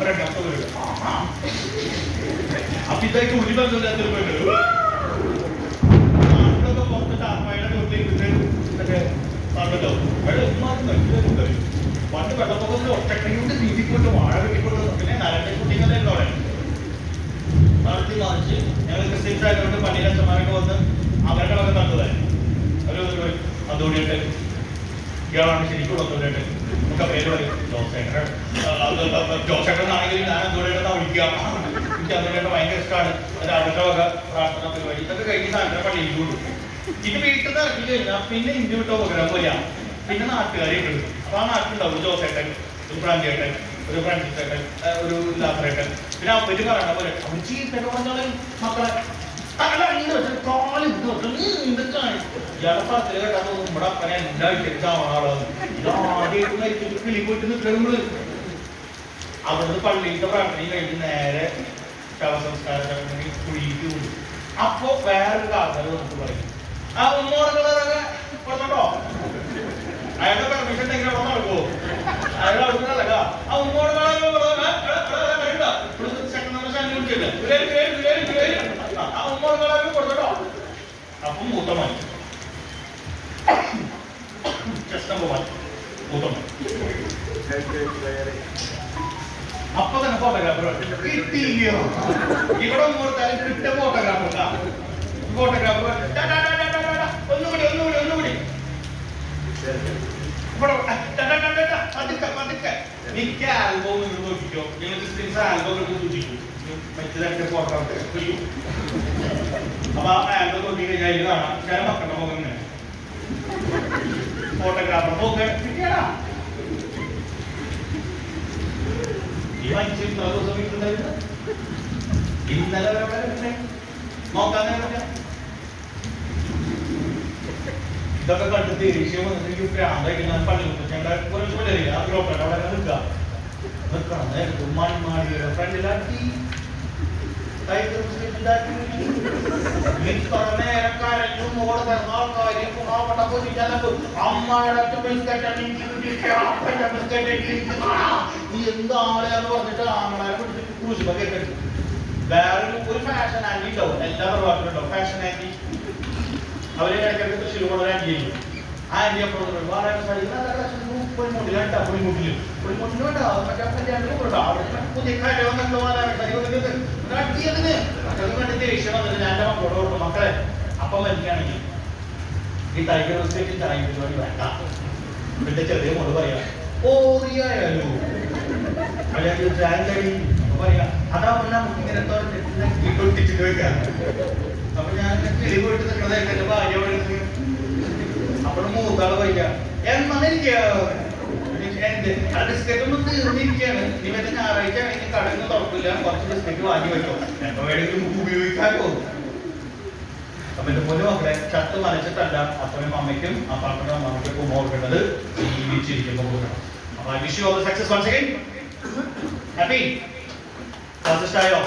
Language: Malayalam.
രണ്ടാമത്തെ വരും. അപ്പൊ ഇതായിട്ട് ഒരു ബന്ധമില്ലാത്തൊരു വീട് നാട്ടിലൊക്കെ പുറത്ത് ടാർപ്പായുടെ വീട്ടിലേക്ക് മറ്റേ പറഞ്ഞല്ലോ വെള്ളം ഉമ്മാർക്ക് മനസ്സിലാക്കുന്നുണ്ട് പണ്ട് വെള്ളപ്പൊക്കത്തിൽ ഒറ്റക്കൈകൊണ്ട് നീതിക്കൊണ്ട് വാഴ വെട്ടിക്കൊണ്ട് പിന്നെ നരട്ടെ കുട്ടികളെ അവിടെ നടത്തി കാണിച്ച് ഞങ്ങൾ ക്രിസ്ത്യൻസ് ആയതുകൊണ്ട് പള്ളിയിലെ അച്ഛന്മാരൊക്കെ വന്ന് അവരുടെ വക തന്നതായിരുന്നു അവർ അതോടിയിട്ട് ഇയാളാണ് ശരിക്കും വന്നതായിട്ട് നമുക്ക് പേര് പറയും ജോസേട്ടൻ ജോസേട്ടനാണെങ്കിൽ ഞാൻ അതോടിയിട്ട് വിളിക്കുക എനിക്ക് അതോടിയിട്ട് ഭയങ്കര ഇഷ്ടമാണ് അത് അടുക്കളൊക്കെ പ്രാർത്ഥന പരിപാടി ഇതൊക്കെ കഴിഞ്ഞ് സാധനം പള്ളിയിൽ കൂടും ഇത് വീട്ടിൽ നിന്ന് ഇറക്കി കഴിഞ്ഞാൽ പിന്നെ ഇന്ത്യ വിട്ട ഉപഗ്രഹം പോലെയാണ് പിന്നെ നാട്ടുകാരെ ഉണ്ട് അപ്പൊ ആ നാട്ടിലുണ്ടാവും ജോസേട്ടൻ ഒരു പ്രാന്തിയേട്ടൻ ഒരു ഫ്രണ്ട്സേട്ടൻ ഒരു ലാസറേട്ടൻ പിന്നെ അവർ പറയണ പോലെ അവർ ചീത്തൊക്കെ പറഞ്ഞാൽ മക്കളെ തല ഇങ്ങനെ വെച്ചിട്ട് കാൽ ഇങ്ങനെ വെച്ചിട്ട് നീ എന്തൊക്കെയാണ് ഇയാളെ പറച്ചിൽ കേട്ടാ നമ്മുടെ അപ്പനെ എല്ലാ മരിച്ചിട്ട് കിളി പോയിട്ട് നിൽക്കുമ്പോൾ അവിടുന്ന് പള്ളിയിലത്തെ പ്രാർത്ഥന കഴിഞ്ഞ് നേരെ ശവസംസ്കാര ചടങ്ങിന് കുഴിക്ക് കൂടും അപ്പൊ വേറൊരു ആൾക്കാർ നമുക്ക് പറയും ആ കൊടുത്തോ അയാളുടെ പെർമിഷൻ ഉണ്ടെങ്കിൽ നടക്കുമോ അയാൾ ആ കൊടുത്തോ അപ്പൊ മൂത്തമായി വൺ മൂത്തമായി അപ്പൊ തന്നെ ഫോട്ടോഗ്രാഫർ ഇവിടെ കൊടുത്താലും കിട്ടിയ ഫോട്ടോഗ്രാഫർ ഫോട്ടോഗ്രാഫർ ഒന്നുകൂടി ഒന്നുകൂടി ഒന്നുകൂടി ഇവിടെ പതുക്കെ പതുക്കെ മിക്ക ആൽബവും നിങ്ങൾ നോക്കിക്കോ നിങ്ങൾ ക്രിസ്ത്യൻസ് ആൽബം സൂക്ഷിക്കും മറ്റേ ഫോട്ടോ അപ്പൊ ആ ആൽബം നോക്കി കഴിഞ്ഞാൽ കാണാം ചില മക്കളുടെ മുഖം ഫോട്ടോഗ്രാഫർ നോക്ക് കിട്ടിയടാ ഈ മനുഷ്യൻ ഇത്ര ദിവസം വീട്ടിലുണ്ടായിരുന്നു ഇന്നലെ വരെ ഇവിടെ ഉണ്ട്. നോക്കാൻ നേരം പറ്റില്ല. ഇതൊക്കെ കണ്ടിട്ട് ദേഷ്യം വന്നിട്ട് എനിക്ക് ഭ്രാന്തായിട്ട് ഞാൻ പള്ളി ഞങ്ങളുടെ കുറച്ച് പിള്ളേരില്ല ആ ഗ്രോപ്പുണ്ട് അവിടെ അങ്ങനെ നിൽക്കുക നിൽക്കണം നേരത്തെ മൺമാടിയുടെ പൊതിച്ചെന്നപ്പോ അമ്മയുടെ അപ്പം എനിക്കാണെങ്കിൽ ഈ ടൈഗർ ബിസ്ക്കറ്റ് ചായ പരിപാടി വേണ്ട എന്റെ ചെറിയ മോൾ പറയാ ഓറിയായാലോ അല്ലെങ്കിൽ ചായക്കടി പറയാ അതാ നമുക്ക് ഇങ്ങനെ ഒട്ടിച്ചിട്ട് വെക്കാം. അപ്പൊ ഞാൻ കിളി പോയിട്ട് നിൽക്കണത് എന്റെ ഭാര്യ അവിടെ ഇരുന്ന് അപ്പോഴും മൂത്താൾ പറയാ എന്നിരിക്കുക എന്റെ ആ ബിസ്ക്കറ്റ് ഒന്നും തീർന്നിരിക്കുകയാണ്. നീ മറ്റേ ഞായറാഴ്ച കടന്ന് തുറക്കില്ല. കുറച്ച് ബിസ്ക്കറ്റ് വാങ്ങി വെച്ചോ. എപ്പോ വേണമെങ്കിലും ഉപയോഗിക്കാൻ ഉപയോഗിക്കാമല്ലോ. അപ്പൊ എന്റെ പൊന്നു മക്കളെ ചത്ത് മരിച്ചിട്ടല്ല അപ്പനും അമ്മയ്ക്കും അപ്പാപ്പനും അമ്മയ്ക്കും ഉമ്മ കൊടുക്കേണ്ടത് ജീവിച്ചിരിക്കുമ്പോൾ കൊടുക്കണം. അപ്പൊ I wish you all success once again happy class ഇഷ്ടമായോ